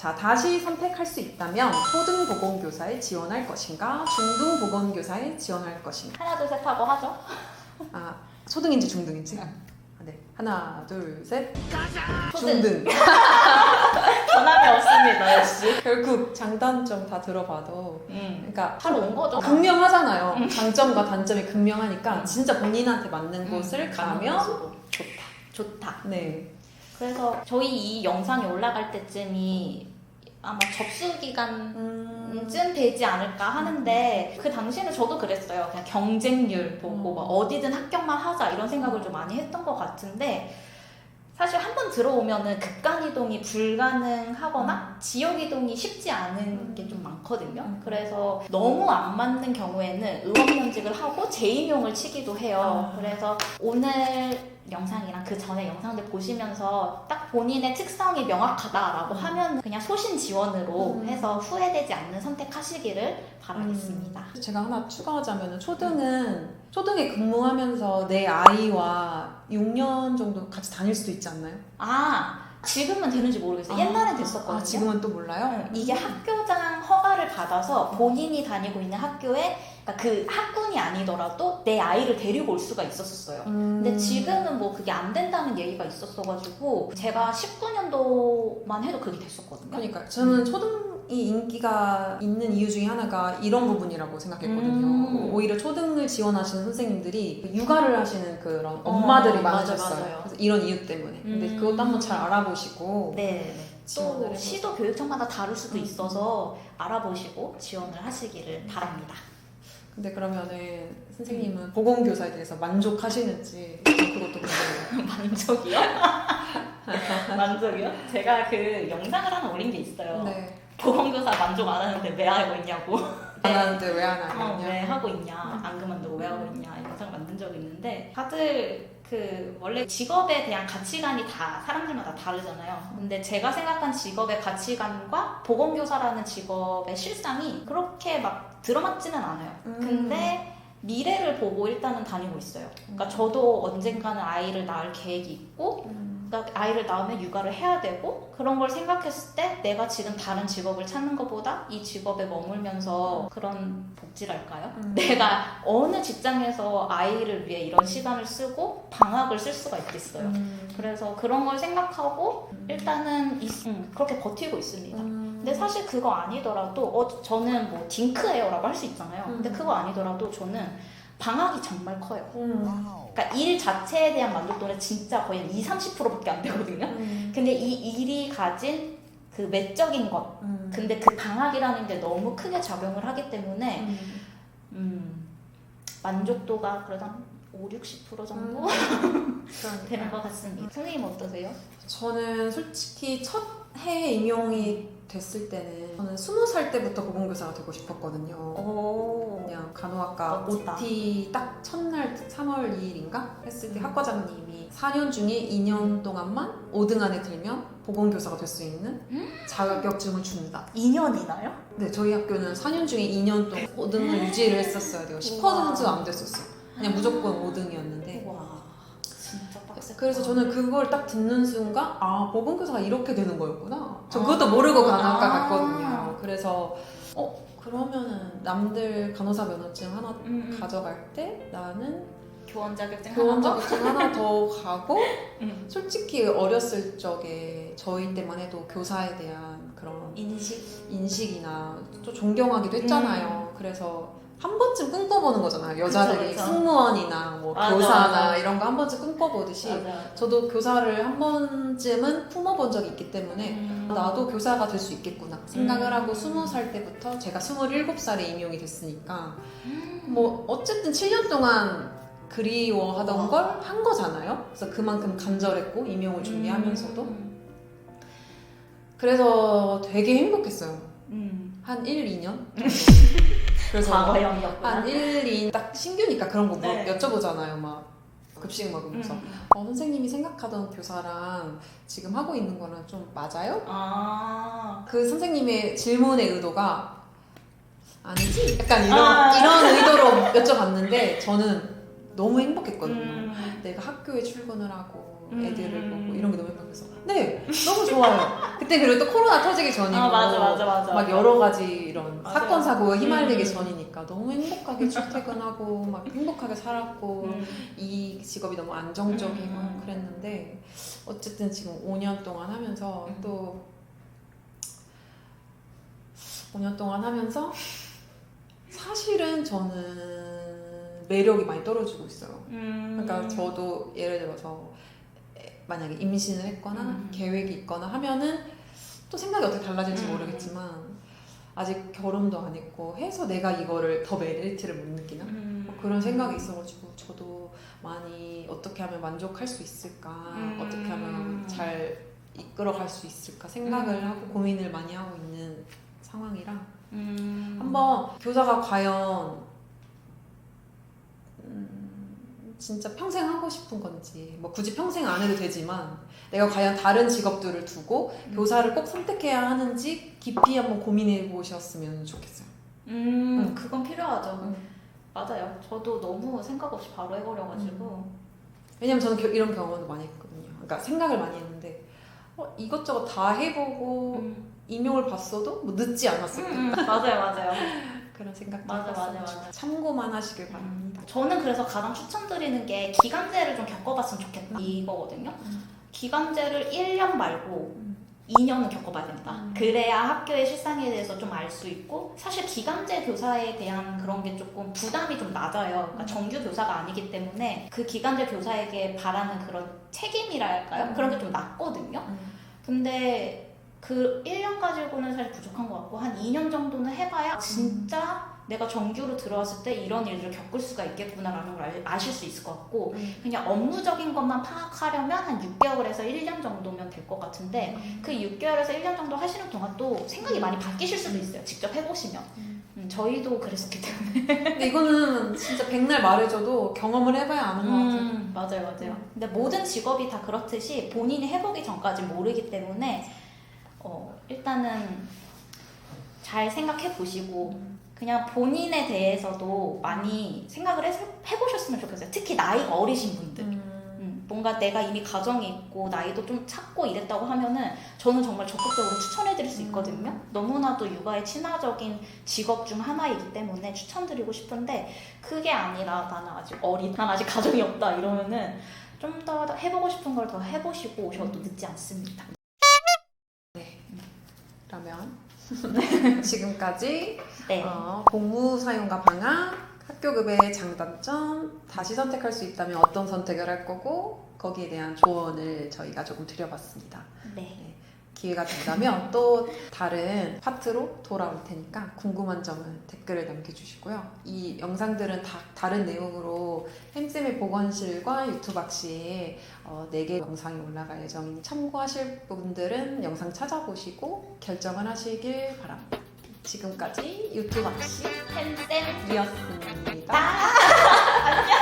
자, 다시 선택할 수 있다면 초등보건교사에 지원할 것인가, 중등보건교사에 지원할 것인가. 하나 둘 셋 하고 하죠. 아, 초등인지 중등인지? 아, 네. 하나, 둘, 셋. 초등. 중등. 변함이 없습니다 역시. 결국 장단점 다 들어봐도 음. 그러니까 바로 온 거죠. 극명하잖아요. 장점과 단점이 극명하니까 진짜 본인한테 맞는 음, 곳을 가면. 좋다. 좋다. 네. 그래서 저희 이 영상이 올라갈 때쯤이 아마 접수 기간 음, 쯤 되지 않을까 하는데 그 당시에는 저도 그랬어요. 그냥 경쟁률 보고 음. 막 어디든 합격만 하자 이런 생각을 좀 많이 했던 것 같은데 사실 한 번 들어오면은 급간 이동이 불가능하거나 지역 이동이 쉽지 않은 게 좀 많거든요. 음. 그래서 너무 안 맞는 경우에는 의원면직을 하고 재임용을 치기도 해요. 아. 그래서 오늘 영상이랑 그 전에 영상들 보시면서 딱 본인의 특성이 명확하다라고 하면 그냥 소신 지원으로 음. 해서 후회되지 않는 선택하시기를 바라겠습니다. 제가 하나 추가하자면 초등은 초등에 근무하면서 내 아이와 6년 정도 같이 다닐 수도 있지 않나요? 아 지금은 되는지 모르겠어요. 옛날엔 됐었거든요. 아, 지금은 또 몰라요? 응, 이게 학교장 허가를 받아서 본인이 다니고 있는 학교에 그러니까 그 학군이 아니더라도 내 아이를 데리고 올 수가 있었어요. 음. 근데 지금은 뭐 그게 안 된다는 얘기가 있었어가지고 제가 19년도만 해도 그게 됐었거든요. 그러니까 저는 초등 이 인기가 있는 이유 중에 하나가 이런 부분이라고 생각했거든요. 음. 오히려 초등을 지원하시는 선생님들이 육아를 하시는 그런 엄마들이 어, 맞아, 많으셨어요. 맞아요. 그래서 이런 이유 때문에. 근데 음. 그것도 한번 잘 알아보시고 네. 또. 시도 교육청마다 다를 수도 음. 있어서 알아보시고 지원을 하시기를 바랍니다. 근데 그러면은 선생님은 보건교사에 대해서 만족하시는지 그것도 궁금해요. 만족이요? 만족이요? 제가 그 영상을 하나 올린 게 있어요. 네. 보건교사 만족 안 하는데 왜 하고 있냐고. 안 하는데 왜안 어, 하냐? 왜 하고 있냐, 안 그만두고 왜 하고 있냐 이 영상 만든 적이 있는데 다들 그 원래 직업에 대한 가치관이 다 사람들마다 다르잖아요. 근데 제가 생각한 직업의 가치관과 보건교사라는 직업의 실상이 그렇게 막 들어맞지는 않아요. 음. 근데 미래를 보고 일단은 다니고 있어요. 그러니까 저도 언젠가는 아이를 낳을 계획이 있고 음. 그러니까 아이를 낳으면 육아를 해야 되고 그런 걸 생각했을 때 내가 지금 다른 직업을 찾는 것보다 이 직업에 머물면서 그런 복지랄까요? 음. 내가 어느 직장에서 아이를 위해 이런 시간을 쓰고 방학을 쓸 수가 있겠어요. 음. 그래서 그런 걸 생각하고 일단은 이- 음, 그렇게 버티고 있습니다. 음. 근데 사실 그거 아니더라도 어, 저는 뭐 딩크예요라고 할 수 있잖아요. 근데 음. 그거 아니더라도 저는 방학이 정말 커요. 음. 그러니까 일 자체에 대한 만족도는 진짜 거의 한 2, 30%밖에 안 되거든요. 음. 근데 이 일이 가진 그 외적인 것, 음. 근데 그 방학이라는 게 너무 크게 작용을 하기 때문에 음. 음, 만족도가 한 5, 60% 정도 그러니까. 되는 것 같습니다. 선생님 어떠세요? 저는 솔직히 첫 해에 임용이 됐을 때는 저는 스무 살 때부터 보건교사가 되고 싶었거든요. 오, 그냥 간호학과 멋지다. OT 딱 첫날 3월 2일인가 했을 때 음. 학과장님이 4년 중에 2년 동안만 5등 안에 들면 보건교사가 될 수 있는 음? 자격증을 준다. 2년이나요? 네, 저희 학교는 4년 중에 2년 동안 5등을 유지를 했었어야 돼요. 10%안 됐었어요. 그냥 무조건 5등이었는데. 와, 진짜 빡셌다. 그래서 저는 그걸 딱 듣는 순간 아 보건교사가 이렇게 되는 거였구나. 저 그것도 모르고 간호학과 아. 갔거든요. 그래서 어 그러면은 남들 간호사 면허증 하나 음, 음. 가져갈 때 나는 교원 자격증 교원 하나 더? 자격증 하나 더 가고 음. 솔직히 어렸을 적에 저희 때만 해도 교사에 대한 그런 인식. 인식이나 또 존경하기도 했잖아요. 그래서 한 번쯤 꿈꿔보는 거잖아요. 여자들이 그쵸. 승무원이나 뭐 맞아, 교사나 맞아. 이런 거 한 번쯤 꿈꿔보듯이 맞아. 저도 교사를 한 번쯤은 품어본 적이 있기 때문에 음. 나도 교사가 될 수 있겠구나 생각을 음. 하고 스무 살 때부터 제가 스물일곱 살에 임용이 됐으니까 음. 뭐 어쨌든 7년 동안 그리워하던 걸한 거잖아요. 그래서 그만큼 간절했고 임용을 준비하면서도 음. 그래서 되게 행복했어요. 음. 한 1, 2년? 그래서 과거형이었구나. 한 1, 2, 딱 신규니까 그런 거뭐 네. 여쭤보잖아요. 막 급식 먹으면서 음. 어, 선생님이 생각하던 교사랑 지금 하고 있는 거랑 좀 맞아요? 아. 그 선생님의 질문의 의도가 아니지? 약간 이런, 아. 이런 의도로 여쭤봤는데 저는 너무 행복했거든요. 음. 내가 학교에 출근을 하고 음. 애들을 보고 이런 게 너무 행복해서 네 너무 좋아요. 그때 그리고 또 코로나 터지기 전이고 아 맞아 맞아 맞아. 막 여러 가지 이런 맞아요. 사건 사고에 휘말리기 음. 전이니까 너무 행복하게 출퇴근하고 막 행복하게 살았고 음. 이 직업이 너무 안정적이고 음. 그랬는데 어쨌든 지금 5년 동안 하면서 음. 또 5년 동안 하면서 사실은 저는 매력이 많이 떨어지고 있어요. 음. 그러니까 저도 예를 들어서 만약에 임신을 했거나 음. 계획이 있거나 하면은 또 생각이 어떻게 달라질지 음. 모르겠지만 아직 결혼도 안 했고 해서 내가 이거를 더 메리트를 못 느끼나 음. 뭐 그런 생각이 있어가지고 저도 많이 어떻게 하면 만족할 수 있을까 음. 어떻게 하면 잘 이끌어갈 수 있을까 생각을 음. 하고 고민을 많이 하고 있는 상황이라 음. 한번 교사가 과연 음, 진짜 평생 하고 싶은 건지 뭐 굳이 평생 안 해도 되지만 내가 과연 다른 직업들을 두고 음. 교사를 꼭 선택해야 하는지 깊이 한번 고민해 보셨으면 좋겠어요. 음, 음. 그건 필요하죠. 음. 맞아요. 저도 너무 생각 없이 바로 해버려가지고. 왜냐면 저는 겨- 이런 경험도 많이 했거든요. 그러니까 생각을 많이 했는데 어, 이것저것 다 해보고 음. 임용을 봤어도 뭐 늦지 않았을 때 음, 음, 맞아요, 맞아요. 그런 생각 맞아, 맞아, 맞아. 참고만 하시길 바랍니다. 저는 그래서 가장 추천드리는 게 기간제를 좀 겪어봤으면 좋겠다 음. 이거거든요. 음. 기간제를 1년 말고 음. 2년은 겪어봐야 된다. 음. 그래야 학교의 실상에 대해서 좀 알 수 있고 사실 기간제 교사에 대한 그런 게 조금 부담이 좀 낮아요. 그러니까 음. 정규 교사가 아니기 때문에 그 기간제 교사에게 바라는 그런 책임이랄까요? 음. 그런 게 좀 낮거든요. 음. 근데 그 1년 가지고는 사실 부족한 것 같고 한 2년 정도는 해봐야 진짜 내가 정규로 들어왔을 때 이런 일들을 겪을 수가 있겠구나라는 걸 알- 아실 수 있을 것 같고 음. 그냥 업무적인 것만 파악하려면 한 6개월에서 1년 정도면 될 것 같은데 그 6개월에서 1년 정도 하시는 동안 또 생각이 많이 바뀌실 수도 있어요. 직접 해보시면. 음. 음, 저희도 그랬었기 때문에. 근데 이거는 진짜 백날 말해줘도 경험을 해봐야 아는 것 같아요. 음, 맞아요, 맞아요. 근데 모든 직업이 다 그렇듯이 본인이 해보기 전까지 모르기 때문에 어, 일단은 잘 생각해 보시고 그냥 본인에 대해서도 많이 생각을 해, 해보셨으면 좋겠어요. 특히 나이가 어리신 분들. 음. 음, 뭔가 내가 이미 가정이 있고 나이도 좀 찼고 이랬다고 하면은 저는 정말 적극적으로 추천해드릴 수 있거든요. 너무나도 육아에 친화적인 직업 중 하나이기 때문에 추천드리고 싶은데 그게 아니라 나는 아직 어리, 난 아직 가정이 없다 이러면은 좀 더 해보고 싶은 걸 더 해보시고 오셔도 늦지 않습니다. 그러면 지금까지 네. 어, 공무 사용과 방학, 학교급의 장단점, 다시 선택할 수 있다면 어떤 선택을 할 거고 거기에 대한 조언을 저희가 조금 드려봤습니다. 네. 기회가 된다면 또 다른 파트로 돌아올 테니까 궁금한 점은 댓글을 남겨주시고요. 이 영상들은 다 다른 내용으로 햄쌤의 보건실과 유튜브 학시에 어, 4개 영상이 올라갈 예정이니 참고하실 분들은 영상 찾아보시고 결정을 하시길 바랍니다. 지금까지 유튜브 학시 팬쌤 이었습니다. 안녕.